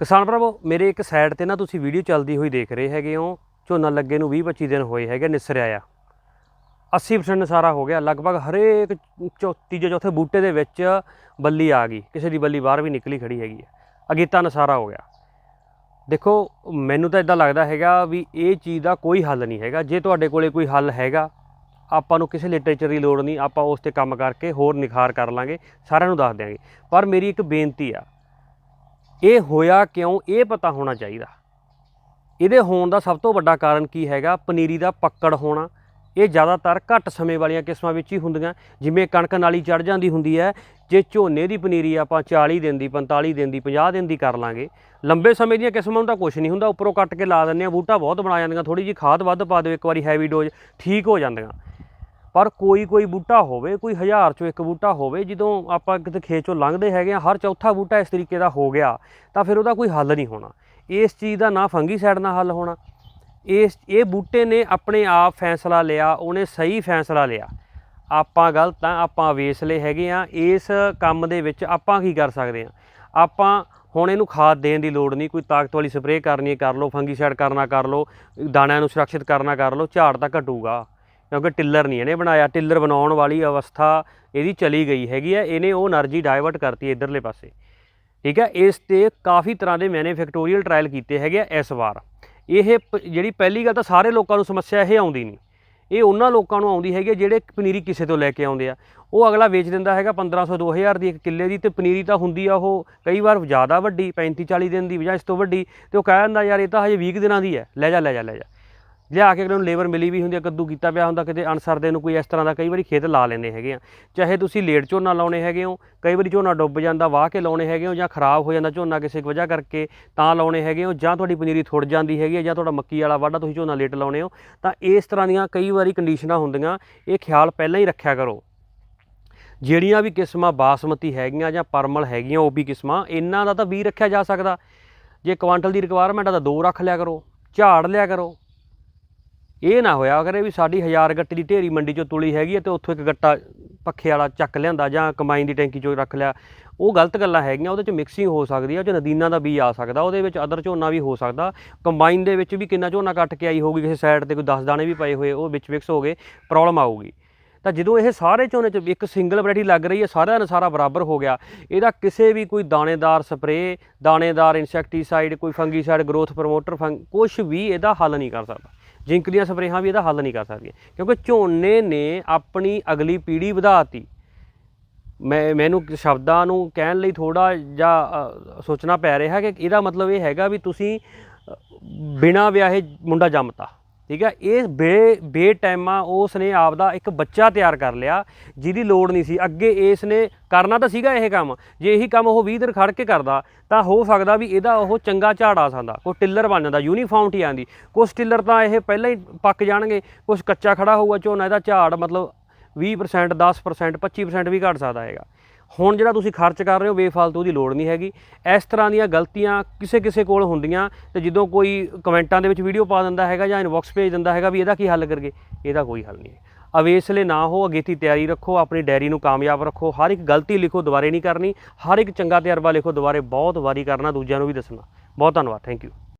ਕਿਸਾਨ ਭਰਾਵੋ, ਮੇਰੇ ਇੱਕ ਸਾਈਡ ਤੇ ਨਾ ਤੁਸੀਂ ਵੀਡੀਓ ਚੱਲਦੀ ਹੋਈ ਦੇਖ ਰਹੇ ਹੈਗੇ ਹੋ। ਝੋਨਾ ਲੱਗੇ ਨੂੰ 20 25 ਦਿਨ ਹੋਏ ਹੈਗੇ ਨਿਸਰਿਆ ਆ 80% ਨਸਾਰਾ ਹੋ ਗਿਆ। ਲਗਭਗ ਹਰੇਕ ਚੌ- ਤੀਜੇ, ਚੌਥੇ ਬੂਟੇ ਦੇ ਵਿੱਚ ਬੱਲੀ ਆ ਗਈ। ਕਿਸੇ ਦੀ ਬੱਲੀ ਬਾਹਰ ਵੀ ਨਿਕਲੀ ਖੜੀ ਹੈਗੀ ਹੈ। ਅਗੇਤਾ ਨਸਾਰਾ ਹੋ ਗਿਆ। ਦੇਖੋ, ਮੈਨੂੰ ਤਾਂ ਇਦਾਂ ਲੱਗਦਾ ਹੈਗਾ ਵੀ ਇਹ ਚੀਜ਼ ਦਾ ਕੋਈ ਹੱਲ ਨਹੀਂ ਹੈਗਾ। ਜੇ ਤੁਹਾਡੇ ਕੋਲੇ ਕੋਈ ਹੱਲ ਹੈਗਾ, ਆਪਾਂ ਨੂੰ ਕਿਸੇ ਲਿਟਰੇਚਰ ਦੀ ਲੋੜ ਨਹੀਂ। ਆਪਾਂ ਉਸ ਤੇ ਕੰਮ ਕਰਕੇ ਹੋਰ ਨਿਖਾਰ ਕਰ ਲਾਂਗੇ। ਸਾਰਿਆਂ ਨੂੰ ਦੱਸ ਦਿਆਂਗੇ। ਪਰ ਮੇਰੀ ਇੱਕ ਬੇਨਤੀ ਆ ਇਹ ਹੋਇਆ ਕਿਉਂ? ਇਹ ਪਤਾ ਹੋਣਾ ਚਾਹੀਦਾ। ਇਹਦੇ ਹੋਣ ਦਾ ਸਭ ਤੋਂ ਵੱਡਾ ਕਾਰਨ ਕੀ ਹੈਗਾ? ਪਨੀਰੀ ਦਾ ਪੱਕੜ ਹੋਣਾ। ਇਹ ਜ਼ਿਆਦਾਤਰ ਘੱਟ ਸਮੇਂ ਵਾਲੀਆਂ ਕਿਸਮਾਂ ਵਿੱਚ ਹੀ ਹੁੰਦੀਆਂ। ਜਿਵੇਂ ਕਣਕ ਨਾਲੀ ਚੜ ਜਾਂਦੀ ਹੁੰਦੀ ਹੈ। ਜੇ ਝੋਨੇ ਦੀ ਪਨੀਰੀ ਆਪਾਂ 40 ਦਿਨ ਦੀ 45 ਦਿਨ ਦੀ 50 ਦਿਨ ਦੀ ਕਰ ਲਾਂਗੇ। ਲੰਬੇ ਸਮੇਂ ਦੀਆਂ ਕਿਸਮਾਂ ਨੂੰ ਤਾਂ ਕੁਝ ਨਹੀਂ ਹੁੰਦਾ। ਉੱਪਰੋਂ ਕੱਟ ਕੇ ਲਾ ਦਿੰਦੇ ਆ ਬੂਟਾ ਬਹੁਤ ਬਣਾ ਜਾਂਦੀਆਂ। ਥੋੜੀ ਜੀ ਖਾਦ ਵੱਧ ਪਾ ਦਿਓ। ਇੱਕ ਵਾਰੀ ਹੈਵੀ ਡੋਜ਼ ਠੀਕ ਹੋ ਜਾਂਦੀਆਂ। ਪਰ ਕੋਈ ਕੋਈ ਬੂਟਾ ਹੋਵੇ, ਕੋਈ ਹਜ਼ਾਰ ਚੋਂ ਇੱਕ ਬੂਟਾ ਹੋਵੇ, ਜਦੋਂ ਆਪਾਂ ਕਿਤੇ ਖੇਤ ਚੋਂ ਲੰਘਦੇ ਹੈਗੇ ਆ ਹਰ ਚੌਥਾ ਬੂਟਾ ਇਸ ਤਰੀਕੇ ਦਾ ਹੋ ਗਿਆ, ਤਾਂ ਫਿਰ ਉਹਦਾ ਕੋਈ ਹੱਲ ਨਹੀਂ ਹੋਣਾ। ਇਸ ਚੀਜ਼ ਦਾ ਨਾ ਫੰਗੀਸਾਈਡ ਨਾਲ ਹੱਲ ਹੋਣਾ। ਇਸ, ਇਹ ਬੂਟੇ ਨੇ ਆਪਣੇ ਆਪ ਫੈਸਲਾ ਲਿਆ, ਉਹਨੇ ਸਹੀ ਫੈਸਲਾ ਲਿਆ। ਆਪਾਂ ਗਲਤ ਆ ਆਪਾਂ ਵੇਸਲੇ ਹੈਗੇ ਆ ਇਸ ਕੰਮ ਦੇ ਵਿੱਚ ਆਪਾਂ ਕੀ ਕਰ ਸਕਦੇ ਆ ਆਪਾਂ ਹੁਣ ਇਹਨੂੰ ਖਾਦ ਦੇਣ ਦੀ ਲੋੜ ਨਹੀਂ, ਕੋਈ ਤਾਕਤ ਵਾਲੀ ਸਪਰੇਅ ਕਰਨੀ ਕਰ ਲਓ ਫੰਗੀਸਾਈਡ ਕਰਨਾ, ਕਰ ਲਓ, ਦਾਣਿਆਂ ਨੂੰ ਸੁਰੱਖਿਅਤ ਕਰਨਾ, ਕਰ ਲਓ, ਝਾੜ ਤਾਂ ਘਟੂਗਾ। ਕਿਉਂਕਿ ਟਿੱਲਰ ਨਹੀਂ ਇਹਨੇ ਬਣਾਇਆ। ਟਿੱਲਰ ਬਣਾਉਣ ਵਾਲੀ ਅਵਸਥਾ ਇਹਦੀ ਚਲੀ ਗਈ ਹੈਗੀ ਹੈ। ਇਹਨੇ ਉਹ એનર્ਜੀ ਡਾਇਵਰਟ ਕਰਤੀ ਇਧਰਲੇ ਪਾਸੇ। ਠੀਕ ਹੈ? ਇਸ ਤੇ ਕਾਫੀ ਤਰ੍ਹਾਂ ਦੇ ਮੈਨੂਫੈਕਟੋਰੀਅਲ ਟ੍ਰਾਇਲ ਕੀਤੇ ਹੈਗੇ ਆ ਇਸ ਵਾਰ। ਇਹ ਜਿਹੜੀ ਪਹਿਲੀ ਗੱਲ ਤਾਂ ਸਾਰੇ ਲੋਕਾਂ ਨੂੰ ਸਮੱਸਿਆ ਇਹ ਆਉਂਦੀ ਨਹੀਂ। ਇਹ ਉਹਨਾਂ ਲੋਕਾਂ ਨੂੰ ਆਉਂਦੀ ਹੈਗੀ ਜਿਹੜੇ ਪਨੀਰੀ ਕਿਸੇ ਤੋਂ ਲੈ ਕੇ ਆਉਂਦੇ ਆ। ਉਹ ਅਗਲਾ ਵੇਚ ਦਿੰਦਾ ਹੈਗਾ 1500 2000 ਦੀ ਇੱਕ ਕਿੱਲੇ ਦੀ ਤੇ ਪਨੀਰੀ ਤਾਂ ਹੁੰਦੀ ਆ ਉਹ ਕਈ ਵਾਰ ਜ਼ਿਆਦਾ ਵੱਡੀ 35 40 ਦਿਨ ਦੀ ਵਜ੍ਹਾ ਇਸ ਤੋਂ ਵੱਡੀ ਤੇ ਉਹ ਕਹਿ ਦਿੰਦਾ, ਯਾਰ ਇਹ ਤਾਂ ਹਜੇ 20 ਦਿਨਾਂ ਦੀ ਹੈ। ਲੈ ਜਾ ਲੈ ਜਾ ਲੈ ਜਾ। ਲਿਆ ਕੇ ਅਗਲੇ ਨੂੰ ਲੇਬਰ ਮਿਲੀ ਵੀ ਹੁੰਦੀ ਹੈ ਕੱਦੂ ਕੀਤਾ ਪਿਆ ਹੁੰਦਾ, ਕਿਤੇ ਅਨਸਰਦੇ ਨੂੰ ਕੋਈ ਇਸ ਤਰ੍ਹਾਂ ਦਾ ਕਈ ਵਾਰੀ ਖੇਤ ਲਾ ਲੈਂਦੇ ਹੈਗੇ ਆ। ਚਾਹੇ ਤੁਸੀਂ ਲੇਟ ਝੋਨਾ ਲਾਉਣੇ ਹੈਗੇ ਹੋ, ਕਈ ਵਾਰੀ ਝੋਨਾ ਡੁੱਬ ਜਾਂਦਾ, ਵਾਹ ਕੇ ਲਾਉਣੇ ਹੈਗੇ ਹੋ ਜਾਂ ਖਰਾਬ ਹੋ ਜਾਂਦਾ ਝੋਨਾ ਕਿਸੇ ਵਜ੍ਹਾ ਕਰਕੇ, ਤਾਂ ਲਾਉਣੇ ਹੈਗੇ ਹੋ, ਜਾਂ ਤੁਹਾਡੀ ਪਨੀਰੀ ਥੁੜ ਜਾਂਦੀ ਹੈਗੀ ਹੈ ਜਾਂ ਤੁਹਾਡਾ ਮੱਕੀ ਵਾਲਾ ਵਾਢਾ ਤੁਸੀਂ ਝੋਨਾ ਲੇਟ ਲਾਉਣੇ ਹੋ, ਤਾਂ ਇਸ ਤਰ੍ਹਾਂ ਦੀਆਂ ਕਈ ਵਾਰੀ ਕੰਡੀਸ਼ਨਾਂ ਹੁੰਦੀਆਂ, ਇਹ ਖਿਆਲ ਪਹਿਲਾਂ ਹੀ ਰੱਖਿਆ ਕਰੋ। ਜਿਹੜੀਆਂ ਵੀ ਕਿਸਮਾਂ ਬਾਸਮਤੀ ਹੈਗੀਆਂ ਜਾਂ ਪਰਮਲ ਹੈਗੀਆਂ, ਉਹ ਵੀ ਕਿਸਮਾਂ, ਇਹਨਾਂ ਦਾ ਤਾਂ 20 ਰੱਖਿਆ ਜਾ ਸਕਦਾ। ਜੇ ਕੁਆਂਟਲ ਦੀ ਰਿਕੁਆਇਰਮੈਂਟ ਆ ਤਾਂ ਦੋ ਰੱਖ ਲਿਆ ਕਰੋ, ਝਾੜ ਲਿਆ ਕਰੋ ਇਹ ਨਾ ਹੋਇਆ ਕਰੇ ਵੀ ਸਾਡੀ 1000 ਗੱਟੇ ਦੀ ਢੇਰੀ ਮੰਡੀ ਚੋਂ ਤੁਲੀ ਹੈਗੀ ਹੈ ਤੇ ਉੱਥੋਂ ਇੱਕ ਗੱਟਾ ਪੱਖੇ ਵਾਲਾ ਚੱਕ ਲਿਆਂਦਾ ਜਾਂ ਕੰਬਾਈਨ ਦੀ ਟੈਂਕੀ ਚੋਂ ਰੱਖ ਲਿਆ। ਉਹ ਗਲਤ ਗੱਲਾਂ ਹੈਗੀਆਂ, ਉਹਦੇ ਚ ਮਿਕਸਿੰਗ ਹੋ ਸਕਦੀ ਹੈ, ਉਹ 'ਚ ਨਦੀਨਾਂ ਦਾ ਬੀਜ ਆ ਸਕਦਾ, ਉਹਦੇ ਵਿੱਚ ਅਦਰ ਝੋਨਾ ਵੀ ਹੋ ਸਕਦਾ। ਕੰਬਾਈਨ ਦੇ ਵਿੱਚ ਵੀ ਕਿੰਨਾ ਝੋਨਾ ਕੱਟ ਕੇ ਆਈ ਹੋਊਗੀ, ਕਿਸੇ ਸਾਈਡ ਤੇ ਕੋਈ 10 ਦਾਣੇ ਵੀ ਪਏ ਹੋਏ, ਉਹ ਵਿੱਚ ਮਿਕਸ ਹੋ ਗਏ ਪ੍ਰੋਬਲਮ ਆਊਗੀ। ਤਾਂ ਜਦੋਂ ਇਹ ਸਾਰੇ ਝੋਨੇ 'ਚ ਇੱਕ ਸਿੰਗਲ ਵੈਰਾਈਟੀ ਲੱਗ ਰਹੀ ਹੈ, ਸਾਰਿਆਂ ਦਾ ਸਾਰਾ ਬਰਾਬਰ ਹੋ ਗਿਆ, ਇਹਦਾ ਕਿਸੇ ਵੀ ਕੋਈ ਦਾਣੇਦਾਰ ਸਪਰੇਅ ਦਾਣੇਦਾਰ ਇਨਸੈਕਟੀਸਾਈਡ ਕੋਈ ਫੰਗੀਸਾਈਡ ਗਰੋਥ ਪ੍ਰਮੋਟਰ ਫੰਗ ਕੁਝ ਵੀ ਇਹਦਾ ਹੱਲ ਨਹੀਂ ਕਰ ਸਕਦਾ। ਜਿੰਕ ਦੀਆਂ ਸਪਰੇਹਾਂ ਵੀ ਇਹਦਾ ਹੱਲ ਨਹੀਂ ਕਰ ਸਕਦੀਆਂ। ਕਿਉਂਕਿ ਝੋਨੇ ਨੇ ਆਪਣੀ ਅਗਲੀ ਪੀੜ੍ਹੀ ਵਧਾਤੀ। ਮੈਂ ਮੈਨੂੰ ਸ਼ਬਦਾਂ ਨੂੰ ਕਹਿਣ ਲਈ ਥੋੜਾ ਜਿਹਾ ਸੋਚਣਾ ਪੈ ਰਿਹਾ ਕਿ ਇਹਦਾ ਮਤਲਬ ਇਹ ਹੈਗਾ ਵੀ ਤੁਸੀਂ ਅ, ਬਿਨਾਂ ਵਿਆਹੇ ਮੁੰਡਾ ਜੰਮਤਾ। ਠੀਕ ਹੈ, ਇਹ ਬੇ ਬੇ ਟਾਈਮਾ ਉਸ ਨੇ ਆਪਦਾ ਇੱਕ ਬੱਚਾ ਤਿਆਰ ਕਰ ਲਿਆ, ਜਿਹਦੀ ਲੋੜ ਨਹੀਂ ਸੀ। ਅੱਗੇ ਇਸ ਨੇ ਕਰਨਾ ਤਾਂ ਸੀਗਾ ਇਹ ਕੰਮ, ਜੇ ਇਹੀ ਕੰਮ ਉਹ 20 ਦਿਨ ਖੜ ਕੇ ਕਰਦਾ, ਤਾਂ ਹੋ ਸਕਦਾ ਵੀ ਇਹਦਾ ਉਹ ਚੰਗਾ ਝਾੜ ਆ ਸਕਦਾ ਕੋਈ ਟਿੱਲਰ ਬਣ ਜਾਂਦਾ ਯੂਨੀਫਾਰਮਟੀ ਆਂਦੀ ਕੁਛ ਟਿੱਲਰ ਤਾਂ ਇਹ ਪਹਿਲਾਂ ਹੀ ਪੱਕ ਜਾਣਗੇ, ਕੁਛ ਕੱਚਾ ਖੜਾ ਹੋਊਗਾ, ਝੋਨਾ ਇਹਦਾ ਝਾੜ ਮਤਲਬ 20% 10% 25% ਵੀ ਘਟ ਸਕਦਾ ਹੈਗਾ। ਹੁਣ ਜਿਹੜਾ ਤੁਸੀਂ ਖਰਚ ਕਰ ਰਹੇ ਹੋ ਬੇਫਾਲਤੂ ਦੀ ਲੋੜ ਨਹੀਂ ਹੈਗੀ। ਇਸ ਤਰ੍ਹਾਂ ਦੀਆਂ ਗਲਤੀਆਂ ਕਿਸੇ ਕਿਸੇ ਕੋਲ ਹੁੰਦੀਆਂ ਤੇ ਜਦੋਂ ਕੋਈ ਕਮੈਂਟਾਂ ਦੇ ਵਿੱਚ ਵੀਡੀਓ ਪਾ ਦਿੰਦਾ ਹੈਗਾ ਜਾਂ ਇਨਬਾਕਸ ਭੇਜ ਦਿੰਦਾ ਹੈਗਾ ਵੀ ਇਹਦਾ ਕੀ ਹੱਲ ਕਰਗੇ ਇਹਦਾ ਕੋਈ ਹੱਲ ਨਹੀਂ ਹੈ। ਅਵੇਸਲੇ ਨਾ ਹੋ, ਅਗੇਤੀ ਤਿਆਰੀ ਰੱਖੋ, ਆਪਣੀ ਡਾਇਰੀ ਨੂੰ ਕਾਮਯਾਬ ਰੱਖੋ, ਹਰ ਇੱਕ ਗਲਤੀ ਲਿਖੋ, ਦੁਬਾਰੇ ਨਹੀਂ ਕਰਨੀ, ਹਰ ਇੱਕ ਚੰਗਾ ਤਜਰਬਾ ਲਿਖੋ, ਦੁਬਾਰੇ ਬਹੁਤ ਵਾਰੀ ਕਰਨਾ, ਦੂਜਿਆਂ ਨੂੰ ਵੀ ਦੱਸਣਾ। ਬਹੁਤ ਧੰਨਵਾਦ ਥੈਂਕ ਯੂ